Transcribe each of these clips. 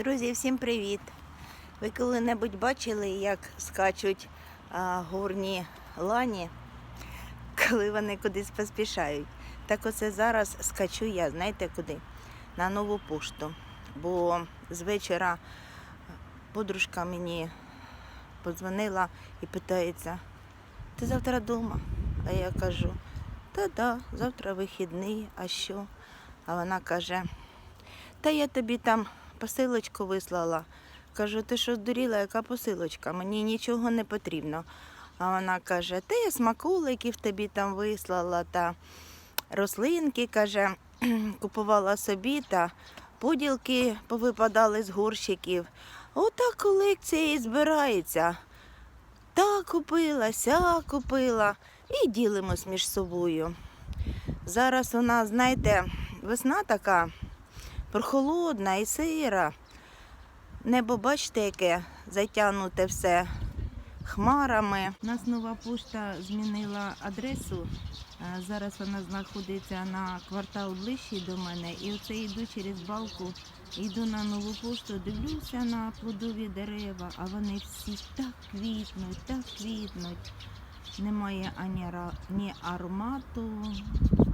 Друзі, всім привіт! Ви коли-небудь бачили, як скачуть а, горні лані, коли вони кудись поспішають? Так оце зараз скачу я, знаєте куди? На нову пошту. Бо з вечора подружка мені подзвонила і питається, ти завтра вдома? А я кажу, та-да, завтра вихідний, а що? А вона каже, та я тобі там посилочку вислала. Кажу, ти що здуріла, яка посилочка? Мені нічого не потрібно. А вона каже, та я смаколиків тобі там вислала та рослинки, каже, купувала собі та поділки повипадали з горщиків. Ота колекція і збирається. Та купила, ся купила і ділимось між собою. Зараз у нас, знаєте, весна така прохолодна і сира. Небо, бачите, яке затягнуте все хмарами. У нас нова пошта змінила адресу. Е, Зараз вона знаходиться на квартал ближчий до мене. І оце йду через балку, йду на нову пошту, дивлюся на плодові дерева, а вони всі так квітнуть, так квітнуть. Немає ані, аромату,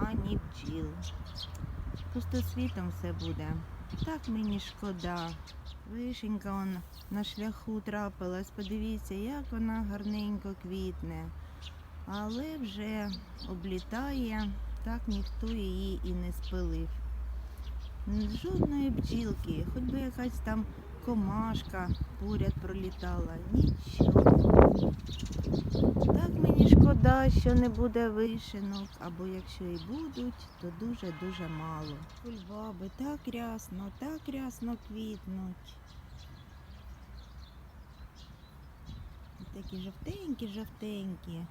ані бджіл. Просто світом все буде. Так мені шкода. Вишенька он на шляху трапилась. Подивіться, як вона гарненько квітне. Але вже облітає, так ніхто її і не спилив. Жодної бджілки, хоч би якась там комашка поряд пролітала. Нічого. Шкода, що не буде вишенок, або якщо і будуть, то дуже-дуже мало. Кульбаби так рясно, так рясно квітнуть. І Такі жовтенькі-жовтенькі.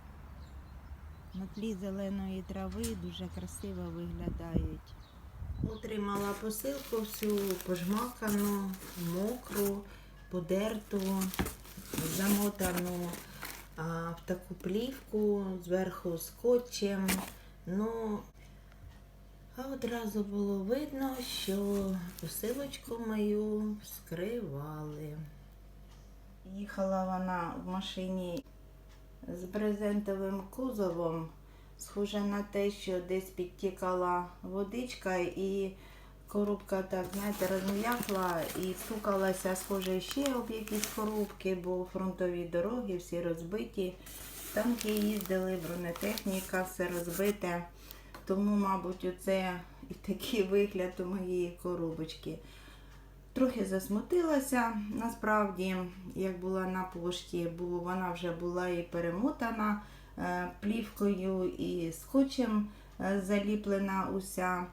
На тлі зеленої трави дуже красиво виглядають. Отримала посилку всю пожмакану, мокру, подерту, замотану в таку плівку, зверху скотчем. Ну, а одразу було видно, що посилочку мою скривали. Їхала вона в машині з брезентовим кузовом. Схоже на те, що десь підтікала водичка і коробка так, знаєте, розм'якла і стукалася, схоже, ще об якісь коробки, бо фронтові дороги всі розбиті. Танки їздили, бронетехніка, все розбите. Тому, мабуть, оце і такий вигляд у моєї коробочки. Трохи засмутилася, насправді, як була на пошті, бо вона вже була і перемотана е, плівкою, і скотчем е, заліплена уся.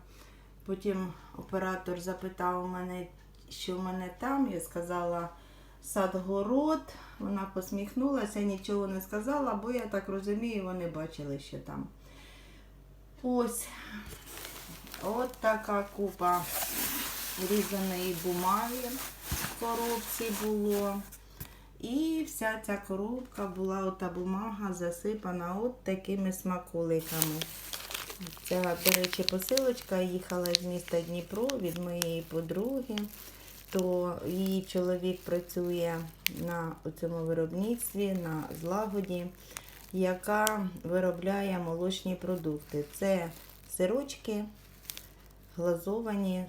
Потім оператор запитав мене, що в мене там. Я сказала сад-город. Вона посміхнулася, нічого не сказала, бо я так розумію, вони бачили, що там. Ось от така купа різаної бумаги в коробці було. І вся ця коробка була, ота бумага засипана от такими смаколиками. Ця, до речі, посилочка їхала з міста Дніпро від моєї подруги, то її чоловік працює на цьому виробництві, на злагоді, яка виробляє молочні продукти. Це сирочки, глазовані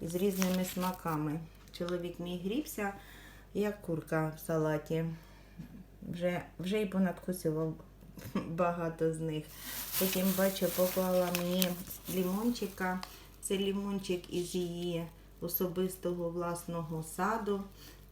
з різними смаками. Чоловік мій грівся, як курка в салаті. Вже, вже і понадкусував багато з них. Потім, бачу, поклала мені лімончика. Це лімончик із її особистого власного саду.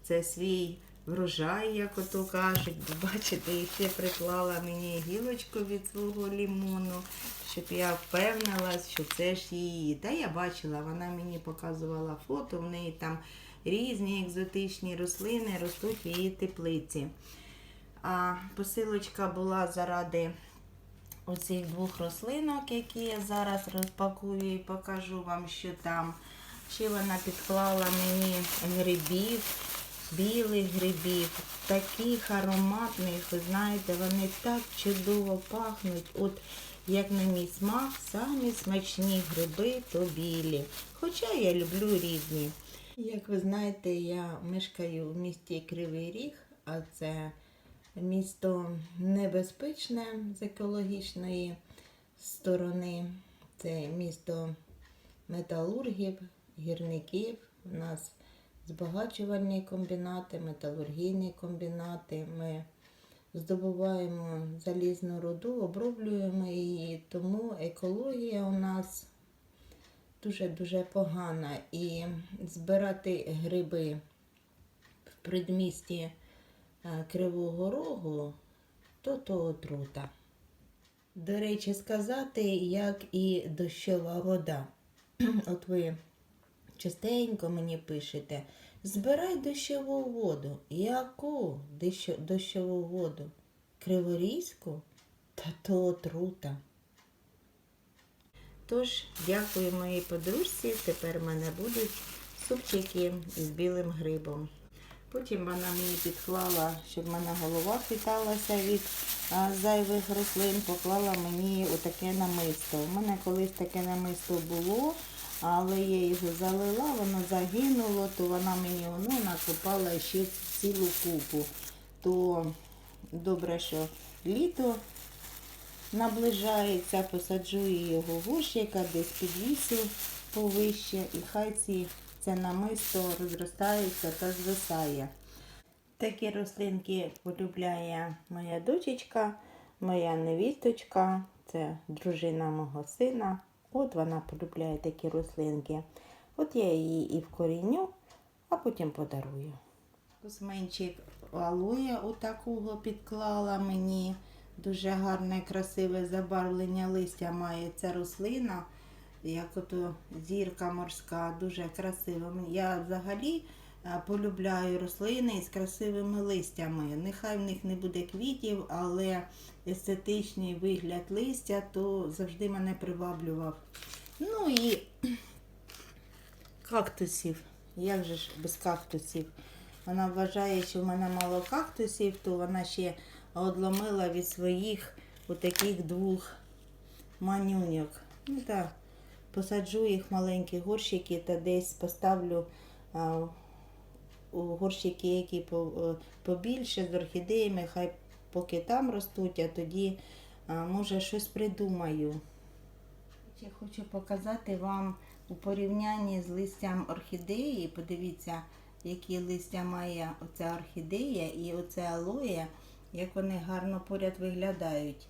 Це свій врожай, як ото кажуть. Бачите, і ще приклала мені гілочку від свого лімону, щоб я впевнилась, що це ж її. Та я бачила, вона мені показувала фото, в неї там різні екзотичні рослини ростуть в її теплиці. А посилочка була заради оцих двох рослинок, які я зараз розпакую і покажу вам, що там. Ще вона підклала мені грибів, білих грибів, таких ароматних, ви знаєте, вони так чудово пахнуть. От як на мій смак, самі смачні гриби то білі. Хоча я люблю різні. Як ви знаєте, я мешкаю в місті Кривий Ріг, а це місто небезпечне з екологічної сторони. Це місто металургів, гірників. У нас збагачувальні комбінати, металургійні комбінати. Ми здобуваємо залізну руду, оброблюємо її, тому екологія у нас дуже-дуже погана. І збирати гриби в предмісті Кривого Рогу, то то отрута. До речі, сказати, як і дощова вода. От ви частенько мені пишете, збирай дощову воду. Яку дощову воду? Криворізьку? Та то отрута. Тож, дякую моїй подружці. Тепер в мене будуть супчики з білим грибом. Потім вона мені підклала, щоб в мене голова хиталася від зайвих рослин, поклала мені отаке намисто. У мене колись таке намисто було, але я його залила, воно загинуло, то вона мені воно накопала ще цілу купу. То добре, що літо наближається, посаджу його в горщика, десь підвісю повище, і хай ці, це намисто розростається та звисає. Такі рослинки полюбляє моя дочечка, моя невісточка, це дружина мого сина. От вона полюбляє такі рослинки. От я її і вкоріню, а потім подарую. Косменчик алоє отакого підклала мені. Дуже гарне, красиве забарвлення листя має ця рослина, як ото зірка морська, дуже красива. Я взагалі е, полюбляю рослини з красивими листями. Нехай в них не буде квітів, але естетичний вигляд листя то завжди мене приваблював. Ну і кактусів. Як же ж без кактусів? Вона вважає, що в мене мало кактусів, то вона ще одломила від своїх отаких двох манюньок. Ну так, посаджу їх в маленькі горщики та десь поставлю у горщики, які е, побільше з орхідеями, хай поки там ростуть, а тоді може щось придумаю. Ще хочу показати вам у порівнянні з листям орхідеї. Подивіться, які листя має оця орхідея і оце алоє, як вони гарно поряд виглядають.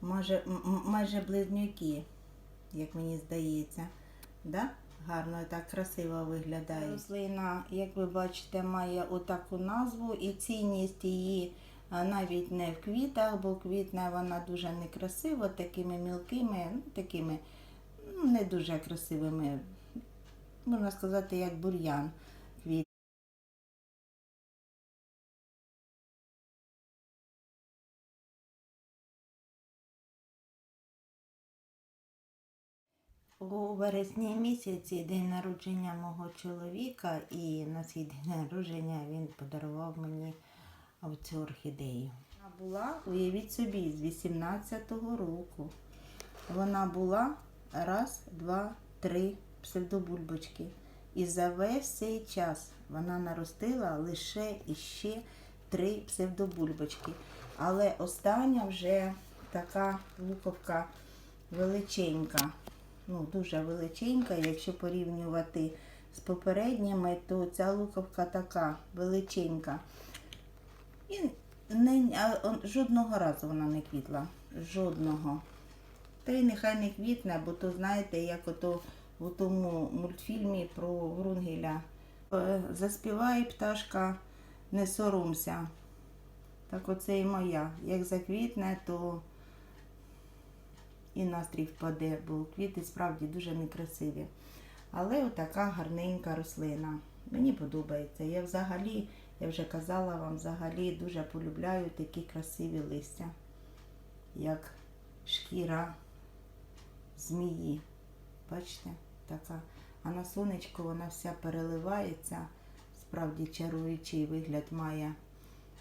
Майже, майже близнюки, як мені здається. Да? Гарно і так красиво виглядає. Рослина, як ви бачите, має отаку назву і цінність її навіть не в квітах, бо квітне вона дуже некрасиво, такими мілкими, ну, такими ну, не дуже красивими, можна сказати, як бур'ян У вересні місяці день народження мого чоловіка, і на свій день народження він подарував мені цю орхідею. Вона була, уявіть собі, з 18-го року. Вона була раз, два, три псевдобульбочки. І за весь цей час вона наростила лише іще три псевдобульбочки. Але остання вже така луковка величенька. Ну, дуже величенька. Якщо порівнювати з попередніми, то ця луковка така величенька. І не, а, жодного разу вона не квітла. Жодного. Та й нехай не квітне, бо то знаєте, як ото у тому мультфільмі про Врунгеля. Е, Заспіває пташка, не соромся. Так оце і моя. Як заквітне, то і настрій впаде, бо квіти справді дуже некрасиві. Але отака гарненька рослина. Мені подобається. Я взагалі, я вже казала вам, взагалі дуже полюбляю такі красиві листя, як шкіра змії. Бачите, така. А на сонечку вона вся переливається. Справді чаруючий вигляд має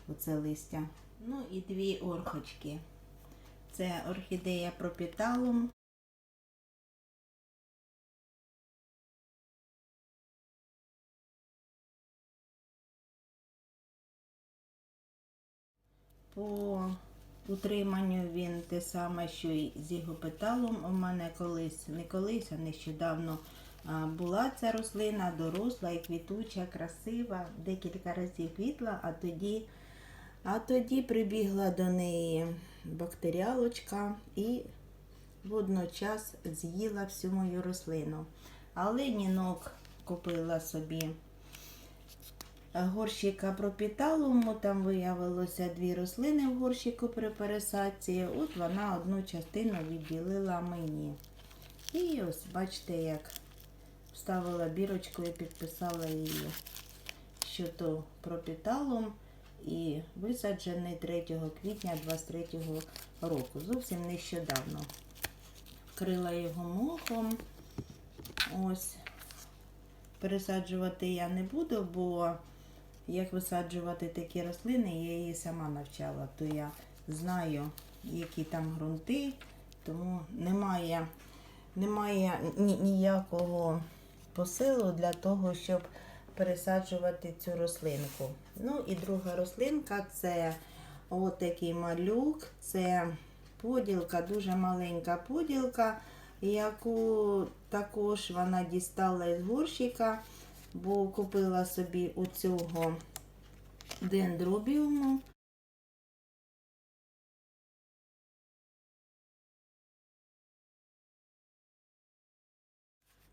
оце листя. Ну і дві орхочки. Це орхідея пропіталум. По утриманню він те саме, що й з його гігопеталом. У мене колись, не колись, а нещодавно була ця рослина, доросла і квітуча, красива, декілька разів квітла, а тоді а тоді прибігла до неї бактеріалочка і водночас з'їла всю мою рослину. Але нінок купила собі горщика пропіталуму, там виявилося дві рослини в горщику при пересадці. От вона одну частину відділила мені. І ось бачите, як вставила бірочку і підписала її, що то пропіталум і висаджений 3 квітня 23 року. Зовсім нещодавно. Вкрила його мохом. Ось. Пересаджувати я не буду, бо як висаджувати такі рослини, я її сама навчала, то я знаю, які там ґрунти, тому немає, немає ні- ніякого посилу для того, щоб пересаджувати цю рослинку. Ну і друга рослинка це отакий малюк, це поділка, дуже маленька поділка, яку також вона дістала із горщика, бо купила собі у цього дендробіуму.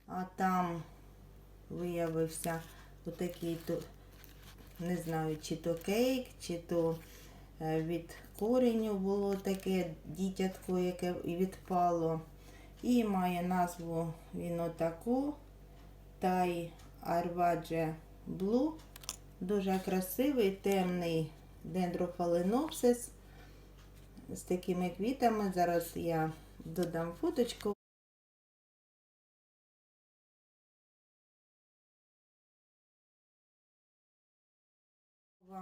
А там виявився отакий то, не знаю, чи то кейк, чи то е, від кореню було таке дітятко, яке відпало. І має назву він отаку Тай Арвадже Блу. Дуже красивий, темний дендрофаленопсис з такими квітами. Зараз я додам фоточку.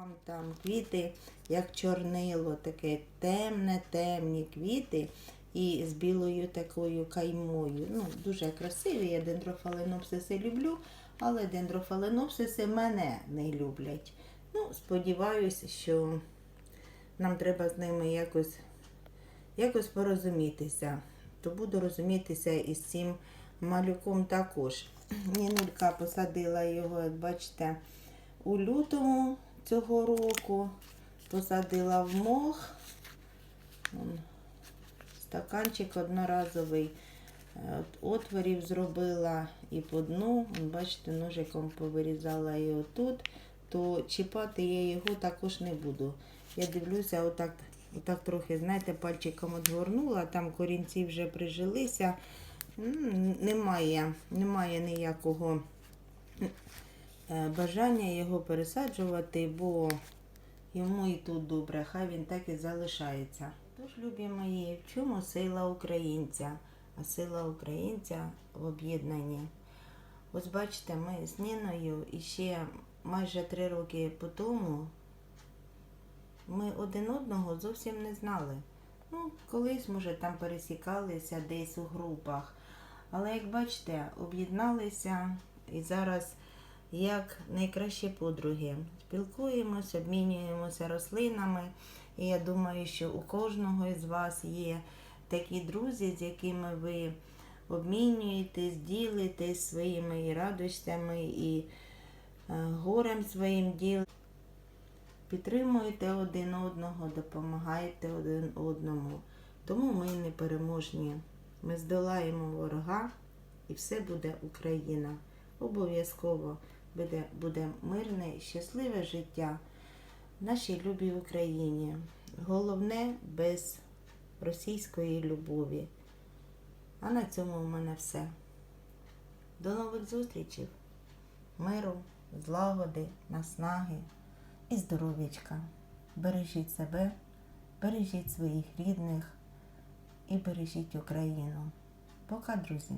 Вам там квіти, як чорнило, таке темне, темні квіти і з білою такою каймою. Ну, дуже красиві. Я дендрофаленопсиси люблю, але дендрофаленопсиси мене не люблять. Ну, сподіваюся, що нам треба з ними якось, якось порозумітися. То буду розумітися із цим малюком також. Нінулька посадила його, як бачите, у лютому цього року. Посадила в мох. Стаканчик одноразовий. Е, от Отворів зробила і по дну. Бачите, ножиком повирізала його тут, то чіпати я його також не буду. Я дивлюся, отак, отак трохи, знаєте, пальчиком одгорнула, там корінці вже прижилися. Немає, немає ніякого бажання його пересаджувати, бо йому і тут добре, хай він так і залишається. Тож, любі мої, в чому сила українця? А сила українця в об'єднанні. Ось бачите, ми з Ніною і ще майже три роки по тому ми один одного зовсім не знали. Ну, колись, може, там пересікалися десь у групах. Але як бачите, об'єдналися і зараз як найкращі подруги. Спілкуємось, обмінюємося рослинами. І я думаю, що у кожного із вас є такі друзі, з якими ви обмінюєтесь, ділитесь своїми і радостями, і е, горем своїм ділитесь. Підтримуєте один одного, допомагаєте один одному. Тому ми непереможні. Ми здолаємо ворога і все буде Україна. Обов'язково буде, буде мирне, і щасливе життя в нашій любій Україні. Головне без російської любові. А на цьому в мене все. До нових зустрічей. Миру, злагоди, наснаги і здоров'ячка. Бережіть себе, бережіть своїх рідних і бережіть Україну. Пока, друзі!